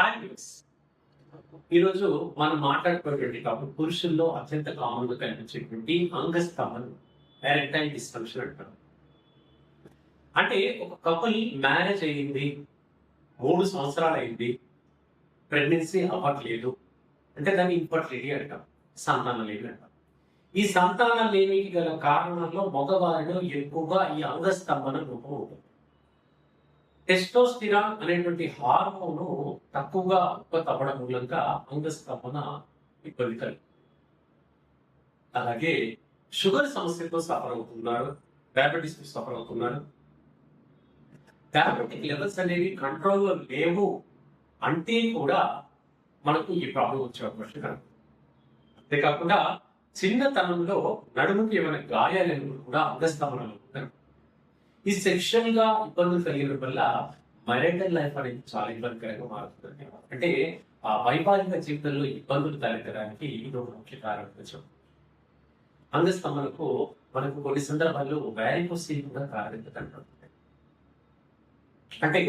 Hi ఈరోజు మనం మాట్లాడుకునేటువంటి topic పురుషుల్లో అత్యంత కామన్గా కనిపించేటువంటి అంగస్థమన్ ఎరెక్టైల్ డిస్ఫంక్షన్ అంటారు. అంటే ఒక కపుల్ మ్యారేజ్ అయ్యింది మూడు సంవత్సరాలు అయింది ప్రెగ్నెన్సీ అవ్వట్లేదు అంటే దాన్ని ఇన్ఫర్టిలిటీ అంటాం సంతానం లేమి అంటాం ఈ సంతానం లేనికి గల కారణంలో మగవారిలో ఎక్కువగా ఈ అంగస్తంభన రూపం ఉంటుంది టెస్టోస్టిరాన్ అనేటువంటి హార్మోన్ తక్కువగా ఉత్పత్తి అవ్వడం మూలంగా అంగస్తంభన ఇబ్బంది కలిగి అలాగే షుగర్ సమస్యతో సఫర్ అవుతున్నారు డయాబెటీస్ సఫర్ అవుతున్నారు. డయాబెటిక్ లెవెల్స్ అనేవి కంట్రోల్లో లేవు అంటే కూడా మనకు ఈ ప్రాబ్లం వచ్చే అవకాశం కనుక అంతేకాకుండా చిన్నతనంలో నడుముకి ఏమైనా గాయాలను కూడా అంగస్తంభనలు ఈ సెక్షన్గా ఇబ్బందులు కలిగిన వల్ల మైరేటల్ లైఫ్ అనేది చాలా ఇబ్బందికరంగా మారుతుంది అంటే ఆ వైవాహిక జీవితంలో ఇబ్బందులు తలెత్తడానికి ఇది ఒక ముఖ్య కారణం కొంచెం అంగస్తంభనకు మనకు కొన్ని సందర్భాల్లో వ్యారికోసిల్ కూడా కారణించదంటుంది అంటే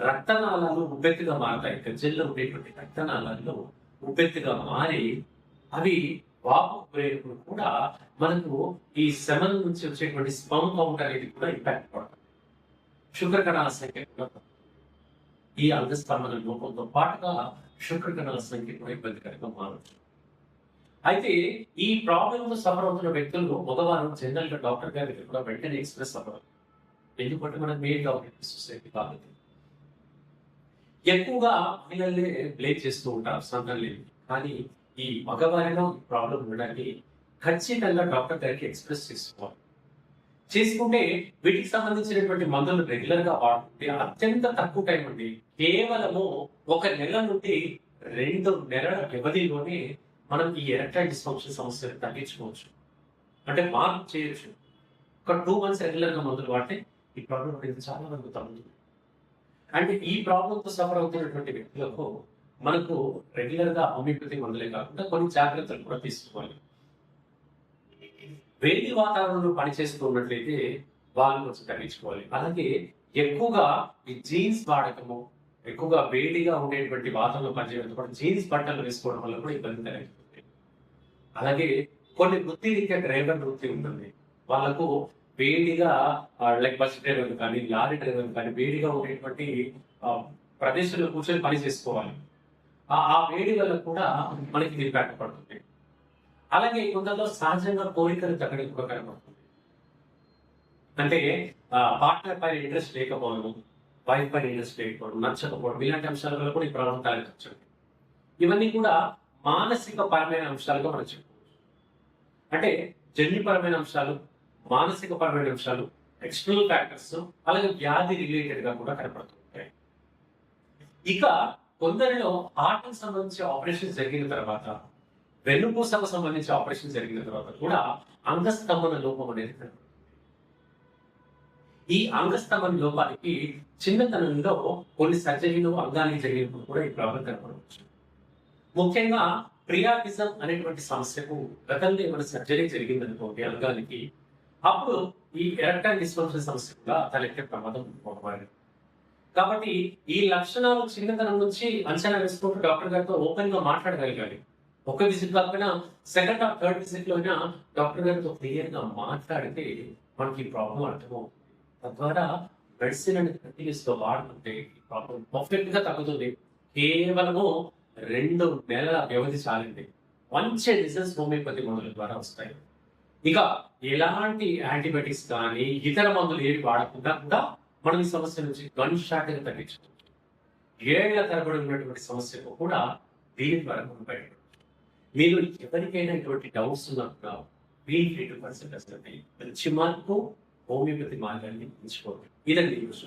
రక్తనాళాలు ఉబ్బెత్తుగా మారతాయి. గజ్జల్లో ఉండేటువంటి రక్తనాళాల్లో ఉబ్బెత్తుగా మారి అవి వాపు ప్రేరుకులు కూడా మనకు ఈ సెమన్ నుంచి వచ్చేటువంటి స్పమ్ కౌంట్ అనేది కూడా ఇంపాక్ట్ పడుతుంది. శుక్ర కణాల సంఖ్య కూడా ఈ అంగస్తంభన లోపంతో పాటుగా శుక్ర కణాల సంఖ్య కూడా ఇబ్బందికరంగా మారచ్చు అయితే ఈ ప్రాబ్లంతో సఫర్ అవుతున్న వ్యక్తులు మగవారు జనరల్గా డాక్టర్ గారి దగ్గర కూడా వెంటనే ఎక్స్ప్రెస్ అవ్వరు ఎందుకంటే మనం మెయిన్ డాక్టర్ సొసైటీ కాబట్టి ఎక్కువగా మహిళల్ని బ్లేమ్ చేస్తూ ఉంటారు సంతానం కానీ ఈ మగవారిలో ప్రాబ్లం ఉండడానికి ఖచ్చితంగా డాక్టర్ దగ్గరికి ఎక్స్ప్రెస్ చేసుకోవాలి. చేసుకుంటే వీటికి సంబంధించినటువంటి మందులు రెగ్యులర్గా వాడుతుంటే అత్యంత తక్కువ టైం అండి. కేవలము ఒక నెల నుండి రెండు నెలల వ్యవధిలోనే మనం ఈ ఎలక్ట్రానిక్ డిస్ఫంక్షన్ సమస్యను తగ్గించుకోవచ్చు. అంటే మార్పు చేయొచ్చు. ఒక టూ మంత్స్ రెగ్యులర్గా మందులు వాడితే ఈ ప్రాబ్లం అనేది చాలా వరకు తగ్గుతుంది. అంటే ఈ ప్రాబ్లంతో సఫర్ అవుతున్నటువంటి వ్యక్తులకు మనకు రెగ్యులర్గా హోమియోపతి మందులే కాకుండా కొన్ని జాగ్రత్తలు కూడా తీసుకోవాలి. వేడి వాతావరణంలో పనిచేస్తున్నట్లయితే వాళ్ళు కొంచెం తగ్గించుకోవాలి. అలాగే ఎక్కువగా ఈ జీన్స్ వాడకము ఎక్కువగా వేడిగా ఉండేటువంటి వాతావరణంలో పనిచేయడం జీన్స్ బట్టలు వేసుకోవడం వల్ల కూడా ఇబ్బంది కలుగుతుంది అలాగే కొన్ని వృత్తి రీత్యా డ్రైవర్ వృత్తి ఉంటుంది. వాళ్ళకు వేడిగా లైక్ బస్ డ్రైవర్ కానీ లారీ డ్రైవర్ కానీ వేడిగా ఉండేటువంటి ప్రదేశంలో కూర్చొని పని చేసుకోవాలి. ఆ వేడి వల్ల కూడా మనకి ఇది ఇంపాక్ట్ పడుతుంది. అలాగే కొందరిలో సహజంగా కోరికలు తగ్గడం కూడా కనబడుతుంది. అంటే పార్ట్నర్ పైన ఇంట్రెస్ట్ లేకపోవడం వైఫ్ పైన ఇంట్రెస్ట్ లేకపోవడం నచ్చకపోవడం ఇలాంటి అంశాల వల్ల కూడా ఈ ప్రభావం తగ్గించండి ఇవన్నీ కూడా మానసిక పరమైన అంశాలుగా మనం చెప్పుకోవచ్చు. అంటే జన్యుపరమైన అంశాలు మానసిక పరమైన అంశాలు ఎక్స్టర్నల్ ఫ్యాక్టర్స్ అలాగే వ్యాధి రిలేటెడ్గా కూడా కనపడుతుంటాయి. ఇక కొందరిలో హార్ట్ సంబంధించి ఆపరేషన్ జరిగిన తర్వాత వెన్నుపూసకు సంబంధించి ఆపరేషన్ జరిగిన తర్వాత కూడా అంగస్తంభన లోపం అనేది ఈ అంగస్తంభన లోపానికి చిన్నతనంలో కొన్ని సర్జరీలు అంగానికి జరిగినప్పుడు కూడా ఈ ప్రాబ్లం కనపడవచ్చు. ముఖ్యంగా ప్రియాటిజం అనేటువంటి సమస్యకు గతంలో ఏమైనా సర్జరీ జరిగిందనుకోండి అంగానికి అప్పుడు ఈ ఎలక్ట్రాన్ డిస్ఫంక్షన్ సమస్య కూడా తలెత్తే ప్రమాదం ఒకవారి కాబట్టి ఈ లక్షణాలు చిన్నతనం నుంచి అంచనా వేసుకుంటూ డాక్టర్ గారితో ఓపెన్గా మాట్లాడగలగాలి ఒక విజిట్ కాకపోయినా సెకండ్ ఆర్ థర్డ్ విజిట్లో అయినా డాక్టర్ గారితో క్లియర్గా మాట్లాడితే మనకి ఈ ప్రాబ్లం అర్థమవుతుంది తద్వారా మెడిసిన్ అనేది కంటిన్యూస్గా వాడుతుంటే ఈ ప్రాబ్లం పర్ఫెక్ట్గా తగ్గుతుంది. కేవలము రెండు నెలల వ్యవధి చాలండి. మంచి రిజల్ట్స్ హోమియోపతి మందుల ద్వారా వస్తాయి. ఇక ఎలాంటి యాంటీబయాటిక్స్ కానీ ఇతర మందులు ఏవి వాడకుండా కూడా మనం ఈ సమస్య నుంచి గన్ షాట్గా ఏళ్ళ తరబడి ఉన్నటువంటి సమస్యకు కూడా దీని ద్వారా మనం బయటపడవచ్చు. మీరు ఎవరికైనా ఇటువంటి డౌట్స్ ఉన్నప్పుడు ఫీల్ ఫ్రీ పర్సెంట్ కన్సల్ట్ మంచి మార్పు హోమియోపతి మార్గాన్ని ఎంచుకోవాలి ఇదండి యూస్